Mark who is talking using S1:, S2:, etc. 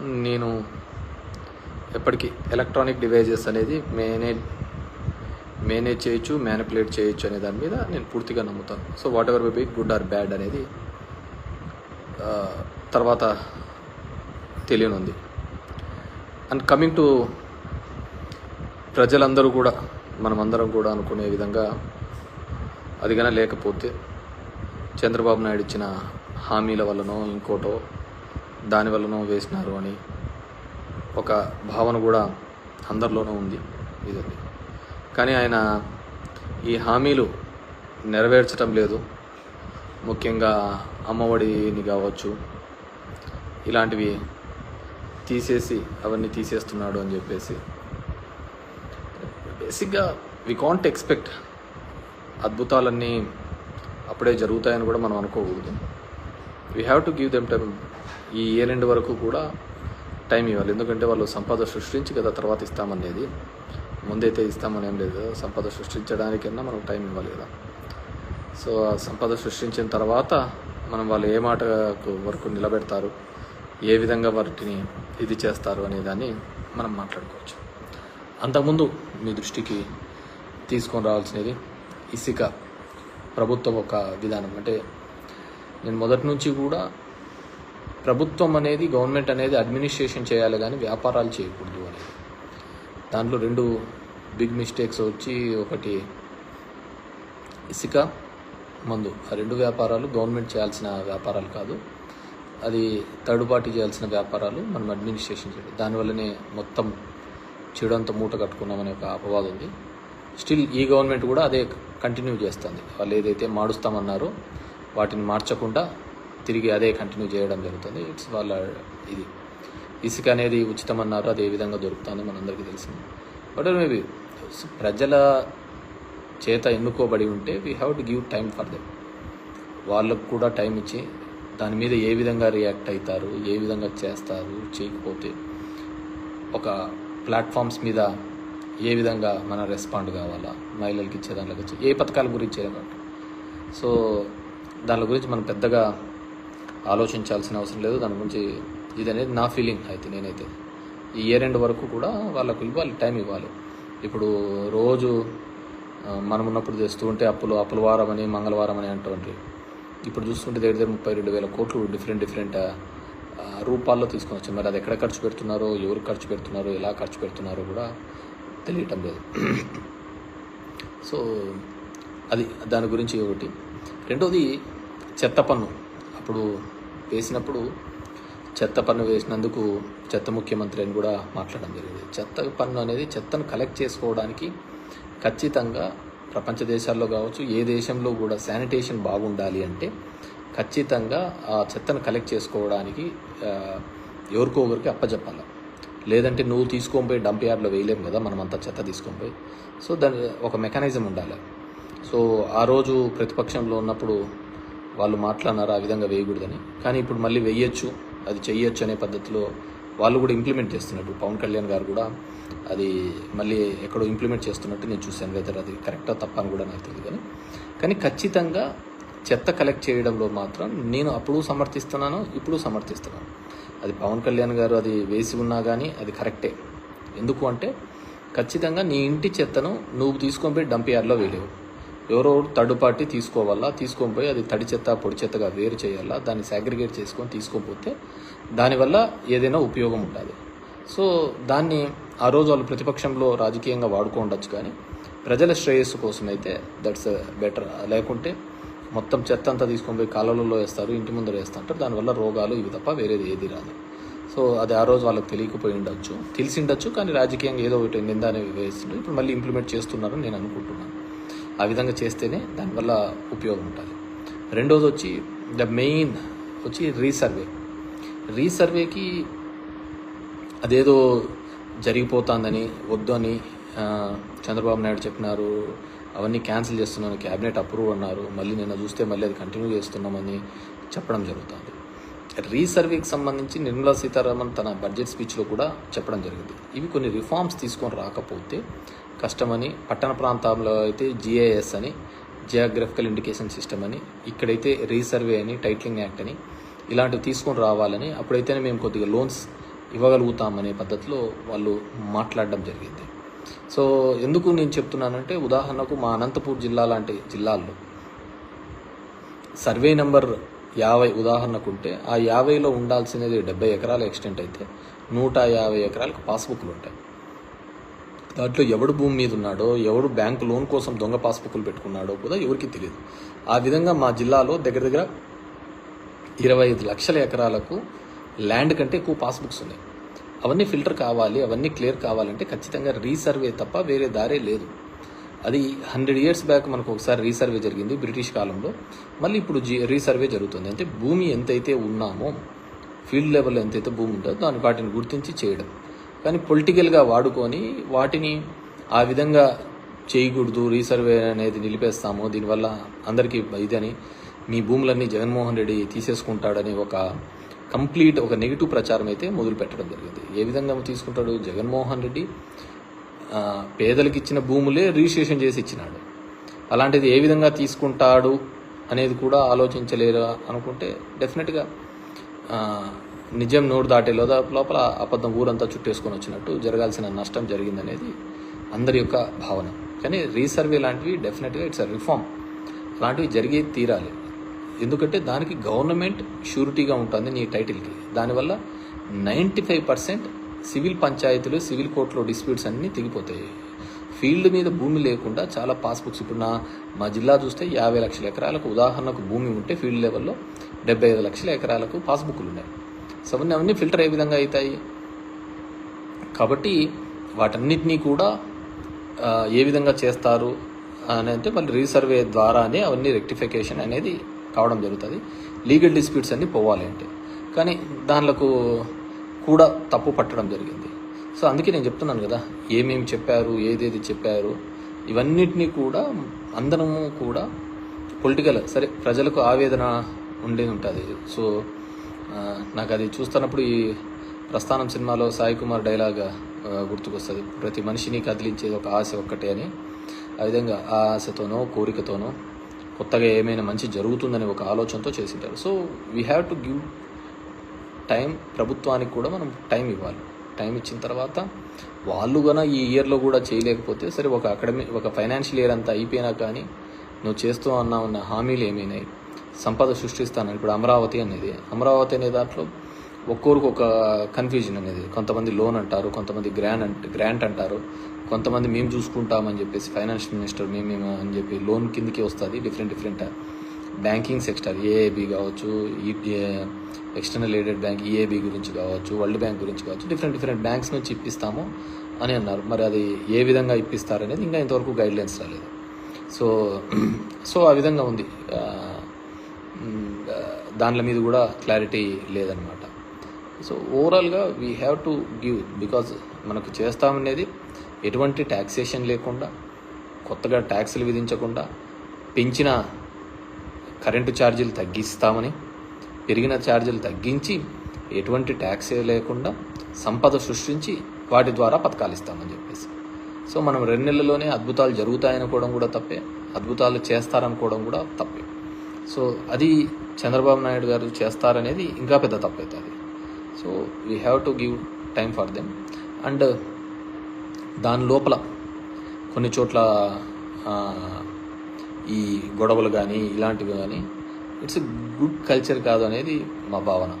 S1: నేను ఎప్పటికీ electronic devices అనేది మేనేజ్ మేనేజ్ చేయొచ్చు మ్యానిపులేట్ చేయొచ్చు అనే దాని మీద నేను పూర్తిగా నమ్ముతాను. So whatever be good or bad అనేది తర్వాత తెలియనుంది. అండ్ కమింగ్ టు ప్రజలందరూ కూడా మనమందరం కూడా అనుకునే విధంగా అది లేకపోతే చంద్రబాబు నాయుడు ఇచ్చిన హామీల వల్లనో ఇంకోటో దానివల్లనో వేసినారు అని ఒక భావన కూడా అందరిలోనూ ఉంది ఇది కానీ ఆయన ఈ హామీలు నెరవేర్చడం లేదు. ముఖ్యంగా అమ్మఒడిని కావచ్చు ఇలాంటివి తీసేసి అవన్నీ తీసేస్తున్నాడు అని చెప్పేసి. బేసిక్గా వి కాంట్ ఎక్స్పెక్ట్ అద్భుతాలన్నీ అప్పుడే జరుగుతాయని కూడా మనం అనుకోకూడదు. We have to give them time ఈ ఇయర్ ఎండ్ వరకు కూడా టైం ఇవ్వాలి. ఎందుకంటే వాళ్ళు సంపద సృష్టించి కదా తర్వాత ఇస్తామనేది. ముందైతే ఇస్తామని ఏం లేదు. సంపద సృష్టించడానికన్నా మనం టైం ఇవ్వాలి కదా. సో ఆ సంపద సృష్టించిన తర్వాత మనం వాళ్ళు ఏ మాటకు వరకు నిలబెడతారు ఏ విధంగా వాటిని ఇది చేస్తారు అనే దాన్ని మనం మాట్లాడుకోవచ్చు. అంతకుముందు మీ దృష్టికి తీసుకొని రావాల్సినది ఇసుక ప్రభుత్వం ఒక విధానం. అంటే నేను మొదటి నుంచి కూడా ప్రభుత్వం అనేది గవర్నమెంట్ అనేది అడ్మినిస్ట్రేషన్ చేయాలి కానీ వ్యాపారాలు చేయకూడదు అనేది. దాంట్లో రెండు బిగ్ మిస్టేక్స్ వచ్చి ఒకటి ఇసుక మందు. ఆ రెండు వ్యాపారాలు గవర్నమెంట్ చేయాల్సిన వ్యాపారాలు కాదు. అది థర్డ్ పార్టీ చేయాల్సిన వ్యాపారాలు మనం అడ్మినిస్ట్రేషన్ చేయాలి దానివల్లనే మొత్తం చెడంతా మూట కట్టుకున్నామనే ఒక అపవాదం ఉంది. స్టిల్ ఈ గవర్నమెంట్ కూడా అదే కంటిన్యూ చేస్తుంది. వాళ్ళు ఏదైతే మారుస్తామన్నారో వాటిని మార్చకుండా తిరిగి అదే కంటిన్యూ చేయడం జరుగుతుంది. ఇట్స్ వాళ్ళ ఇది. ఇసుక అనేది ఉచితం అన్నారు అది ఏ విధంగా దొరుకుతుందో మనందరికీ తెలిసింది. బట్ మేబీ ప్రజల చేత ఎన్నుకోబడి ఉంటే we have to give time for them వాళ్ళకు కూడా టైం ఇచ్చి దాని మీద ఏ విధంగా రియాక్ట్ అవుతారు ఏ విధంగా చేస్తారు చేయకపోతే ఒక ప్లాట్ఫామ్స్ మీద ఏ విధంగా మన రెస్పాండ్ కావాలా మహిళలకి ఇచ్చే దాంట్లోకి వచ్చి ఏ పథకాల గురించి ఏమంటే సో దాని గురించి మనం పెద్దగా ఆలోచించాల్సిన అవసరం లేదు. దాని గురించి ఇది అనేది నా ఫీలింగ్ అయితే నేనైతే. ఈ ఇయర్ ఎండ్ వరకు కూడా వాళ్ళకు ఇవ్వాలి టైం ఇవ్వాలి. ఇప్పుడు రోజు మనం ఉన్నప్పుడు చేస్తూ ఉంటే అప్పులు అప్పుల వారం అని మంగళవారం అని అంటుంటే ఇప్పుడు చూస్తుంటే దగ్గర దగ్గర ముప్పై రెండు వేల కోట్లు డిఫరెంట్ డిఫరెంట్ రూపాల్లో తీసుకొని వచ్చారు. మరి అది ఎక్కడ ఖర్చు పెడుతున్నారో ఎవరు ఖర్చు పెడుతున్నారో ఎలా ఖర్చు పెడుతున్నారో కూడా తెలియటం లేదు. సో అది దాని గురించి ఒకటి. రెండోది చెత్త పన్ను. అప్పుడు వేసినప్పుడు చెత్త పన్ను వేసినందుకు చెత్త ముఖ్యమంత్రి అని కూడా మాట్లాడడం జరిగింది. చెత్త పన్ను అనేది చెత్తను కలెక్ట్ చేసుకోవడానికి ఖచ్చితంగా ప్రపంచ దేశాల్లో కావచ్చు ఏ దేశంలో కూడా శానిటేషన్ బాగుండాలి అంటే ఖచ్చితంగా ఆ చెత్తను కలెక్ట్ చేసుకోవడానికి ఎవరికో ఒకరికి అప్పచెప్పాలి లేదంటే నువ్వు తీసుకొని పోయి డంప్ యార్డ్లో వేయలేము కదా మనం అంతా చెత్త తీసుకొని పోయి. సో దాని ఒక మెకానిజం ఉండాలి. సో ఆ రోజు ప్రతిపక్షంలో ఉన్నప్పుడు వాళ్ళు మాట్లాడినారు ఆ విధంగా వేయకూడదని. కానీ ఇప్పుడు మళ్ళీ వేయచ్చు అది చెయ్యొచ్చు అనే పద్ధతిలో వాళ్ళు కూడా ఇంప్లిమెంట్ చేస్తున్నట్టు. పవన్ కళ్యాణ్ గారు కూడా అది మళ్ళీ ఎక్కడో ఇంప్లిమెంట్ చేస్తున్నట్టు నేను చూశాను. వెదర్ అది కరెక్టా తప్ప అని కూడా నాకు తెలియదు కానీ. కానీ ఖచ్చితంగా చెత్త కలెక్ట్ చేయడంలో మాత్రం నేను అప్పుడు సమర్థిస్తున్నాను ఇప్పుడు సమర్థిస్తున్నాను. అది పవన్ కళ్యాణ్ గారు అది వేసి ఉన్నా కానీ అది కరెక్టే ఎందుకు అంటే ఖచ్చితంగా నీ ఇంటి చెత్తను నువ్వు తీసుకొని పోయి డంప్ యార్డ్లో వేయలేవు. ఎవరో థర్డ్ పార్టీ తీసుకోవాలా తీసుకొని పోయి అది తడి చెత్త పొడి చెత్తగా వేరు చేయాలా దాన్ని సాగ్రిగేట్ చేసుకొని తీసుకోకపోతే దానివల్ల ఏదైనా ఉపయోగం ఉంటుంది సో దాన్ని ఆ రోజు వాళ్ళు ప్రతిపక్షంలో రాజకీయంగా వాడుకోండొచ్చు కానీ ప్రజల శ్రేయస్సు కోసం అయితే దట్స్ బెటర్ లేకుంటే మొత్తం చెత్త అంతా తీసుకొని పోయి కాలువలలో వేస్తారు ఇంటి ముందర వేస్తుంటారు దానివల్ల రోగాలు ఇవి తప్ప వేరేది ఏది రాదు. సో అది ఆ రోజు వాళ్ళకి తెలియకపోయి ఉండొచ్చు తెలిసి ఉండొచ్చు కానీ రాజకీయంగా ఏదో ఒకటి నింద అనేది వేస్తుండ్రు ఇప్పుడు మళ్ళీ ఇంప్లిమెంట్ చేస్తున్నారని నేను అనుకుంటున్నాను. ఆ విధంగా చేస్తేనే దానివల్ల ఉపయోగం ఉంటుంది. రెండోది వచ్చి ద మెయిన్ వచ్చి రీసర్వే రీసర్వేకి అదేదో జరిగిపోతుందని వద్దు అని చంద్రబాబు నాయుడు చెప్పినారు అవన్నీ క్యాన్సిల్ చేస్తున్నాను క్యాబినెట్ అప్రూవ్ అన్నారు మళ్ళీ నిన్న చూస్తే మళ్ళీ అది కంటిన్యూ చేస్తున్నామని చెప్పడం జరుగుతుంది. రీసర్వేకి సంబంధించి నిర్మలా సీతారామన్ తన బడ్జెట్ స్పీచ్లో కూడా చెప్పడం జరిగింది. ఇవి కొన్ని రిఫార్మ్స్ తీసుకొని రాకపోతే కష్టమని పట్టణ ప్రాంతాల్లో అయితే జిఐఎస్ అని జియోగ్రఫికల్ ఇండికేషన్ సిస్టమ్ అని ఇక్కడైతే రీసర్వే అని టైటిలింగ్ యాక్ట్ అని ఇలాంటివి తీసుకొని రావాలని అప్పుడైతేనే మేము కొద్దిగా లోన్స్ ఇవ్వగలుగుతామనే పద్ధతిలో వాళ్ళు మాట్లాడడం జరిగింది. సో ఎందుకు నేను చెప్తున్నానంటే ఉదాహరణకు మా అనంతపూర్ జిల్లా లాంటి జిల్లాల్లో సర్వే నెంబర్ యాభై ఉదాహరణకు ఉంటే ఆ యాభైలో ఉండాల్సినది డెబ్బై ఎకరాల ఎక్స్టెంట్ అయితే నూట యాభై ఎకరాలకు పాస్బుక్లు ఉంటాయి. దాంట్లో ఎవడు భూమి మీద ఉన్నాడో ఎవడు బ్యాంకు లోన్ కోసం దొంగ పాస్బుక్లు పెట్టుకున్నాడో కూడా ఎవరికి తెలియదు. ఆ విధంగా మా జిల్లాలో దగ్గర దగ్గర ఇరవై ఐదు లక్షల ఎకరాలకు ల్యాండ్ కంటే ఎక్కువ పాస్బుక్స్ ఉన్నాయి. అవన్నీ ఫిల్టర్ కావాలి అవన్నీ క్లియర్ కావాలంటే ఖచ్చితంగా రీసర్వే తప్ప వేరే దారే లేదు. అది హండ్రెడ్ ఇయర్స్ బ్యాక్ మనకు ఒకసారి రీసర్వే జరిగింది బ్రిటిష్ కాలంలో. మళ్ళీ ఇప్పుడు జీ రీసర్వే జరుగుతుంది. అంటే భూమి ఎంతైతే ఉన్నామో ఫీల్డ్ లెవెల్ ఎంతైతే భూమి ఉంటుందో దాని వాటిని గుర్తించి చేయడం. కానీ పొలిటికల్గా వాడుకొని వాటిని ఆ విధంగా చేయకూడదు రీసర్వే అనేది నిలిపేస్తాము. దీనివల్ల అందరికీ ఇదని మీ భూములన్నీ జగన్మోహన్ రెడ్డి తీసేసుకుంటాడని ఒక కంప్లీట్ ఒక నెగిటివ్ ప్రచారం అయితే మొదలు పెట్టడం జరిగింది. ఏ విధంగా తీసుకుంటాడు? జగన్మోహన్ రెడ్డి పేదలకు ఇచ్చిన భూములే రిజిస్ట్రేషన్ చేసి ఇచ్చినాడు. అలాంటిది ఏ విధంగా తీసుకుంటాడు అనేది కూడా ఆలోచించలేరు అనుకుంటే డెఫినెట్గా నిజం నోరు దాటే లోపల అబద్ధం ఊరంతా చుట్టేసుకొని వచ్చినట్టు జరగాల్సిన నష్టం జరిగిందనేది అందరి యొక్క భావన. కానీ రీసర్వే లాంటివి డెఫినెట్గా ఇట్స్ అ రిఫార్మ్. అలాంటివి జరిగే తీరాలి. ఎందుకంటే దానికి గవర్నమెంట్ షూరిటీగా ఉంటుంది నీ టైటిల్కి. దానివల్ల నైంటీ ఫైవ్ పర్సెంట్ సివిల్ పంచాయతీలు సివిల్ కోర్టులో డిస్ప్యూట్స్ అన్నీ తిగిపోతాయి ఫీల్డ్ మీద భూమి లేకుండా చాలా పాస్బుక్స్. ఇప్పుడు నా మా జిల్లా చూస్తే యాభై లక్షల ఎకరాలకు ఉదాహరణకు భూమి ఉంటే ఫీల్డ్ లెవెల్లో డెబ్బై ఐదు లక్షల ఎకరాలకు పాస్బుక్లు ఉన్నాయి. సో అవన్నీ అవన్నీ ఫిల్టర్ ఏ విధంగా అవుతాయి. కాబట్టి వాటన్నిటినీ కూడా ఏ విధంగా చేస్తారు అని అంటే మళ్ళీ రీసర్వే ద్వారానే అవన్నీ రెక్టిఫికేషన్ అనేది కావడం జరుగుతుంది. లీగల్ డిస్ప్యూట్స్ అన్నీ పోవాలి అంటే. కానీ దానిలకు కూడా తప్పు పట్టడం జరిగింది. సో అందుకే నేను చెప్తున్నాను కదా ఏమేమి చెప్పారు ఏదేది చెప్పారు ఇవన్నిటినీ కూడా అందరము కూడా పొలిటికల్ సరే ప్రజలకు ఆవేదన ఉండేది ఉంటుంది. సో నాకు అది చూస్తున్నప్పుడు ఈ ప్రస్థానం సినిమాలో సాయి కుమార్ డైలాగ్ గుర్తుకొస్తుంది. ప్రతి మనిషిని కదిలించేది ఒక ఆశ ఒక్కటే అని. ఆ విధంగా ఆ ఆశతోనో కోరికతోనో కొత్తగా ఏమైనా మంచి జరుగుతుందని ఒక ఆలోచనతో చేసింటారు. So we have to give time ప్రభుత్వానికి కూడా మనం టైం ఇవ్వాలి. టైం ఇచ్చిన తర్వాత వాళ్ళు గన ఈ ఇయర్లో కూడా చేయలేకపోతే సరే ఒక అకాడమీ ఒక ఫైనాన్షియల్ ఇయర్ అంతా అయిపోయినా కానీ నువ్వు చేస్తూ అన్నా ఉన్న హామీలు ఏమైనాయి? సంపద సృష్టిస్తాను ఇప్పుడు అమరావతి అనేది. అమరావతి అనే దాంట్లో ఒక్కొరికి ఒక కన్ఫ్యూజన్ అనేది. కొంతమంది లోన్ అంటారు కొంతమంది గ్రాండ్ అంట గ్రాంట్ అంటారు. కొంతమంది మేము చూసుకుంటామని చెప్పేసి ఫైనాన్స్ మినిస్టర్ మేము అని చెప్పి లోన్ కిందకి వస్తుంది. Different different banking sector AAB కావచ్చు ఈ ఎక్స్టర్నల్ ఎయిడెడ్ బ్యాంక్ ఈఏబి గురించి కావచ్చు వరల్డ్ బ్యాంక్ గురించి కావచ్చు డిఫరెంట్ డిఫరెంట్ బ్యాంక్స్ నుంచి ఇప్పిస్తాము అని అన్నారు. మరి అది ఏ విధంగా ఇప్పిస్తారనేది ఇంకా ఇంతవరకు గైడ్లైన్స్ రాలేదు. సో సో ఆ విధంగా ఉంది. దానిల మీద కూడా క్లారిటీ లేదనమాట సో ఓవరాల్గా we have to give because మనకు చేస్తామనేది ఎటువంటి ట్యాక్సేషన్ లేకుండా కొత్తగా ట్యాక్సులు విధించకుండా పెంచిన కరెంటు ఛార్జీలు తగ్గిస్తామని పెరిగిన ఛార్జీలు తగ్గించి ఎటువంటి ట్యాక్స్ లేకుండా సంపద సృష్టించి వాటి ద్వారా పథకాలు ఇస్తామని చెప్పేసి. సో మనం రెండు నెలల్లోనే అద్భుతాలు జరుగుతాయనుకోవడం కూడా తప్పే అద్భుతాలు చేస్తారనుకోవడం కూడా తప్పే. సో అది చంద్రబాబు నాయుడు గారు చేస్తారనేది ఇంకా పెద్ద తప్పు అవుతుంది so we have to give time for them and దాని లోపల కొన్ని చోట్ల ఈ గొడవలు కానీ ఇలాంటివి కానీ ఇట్స్ గుడ్ కల్చర్ కాదు అనేది మా భావన.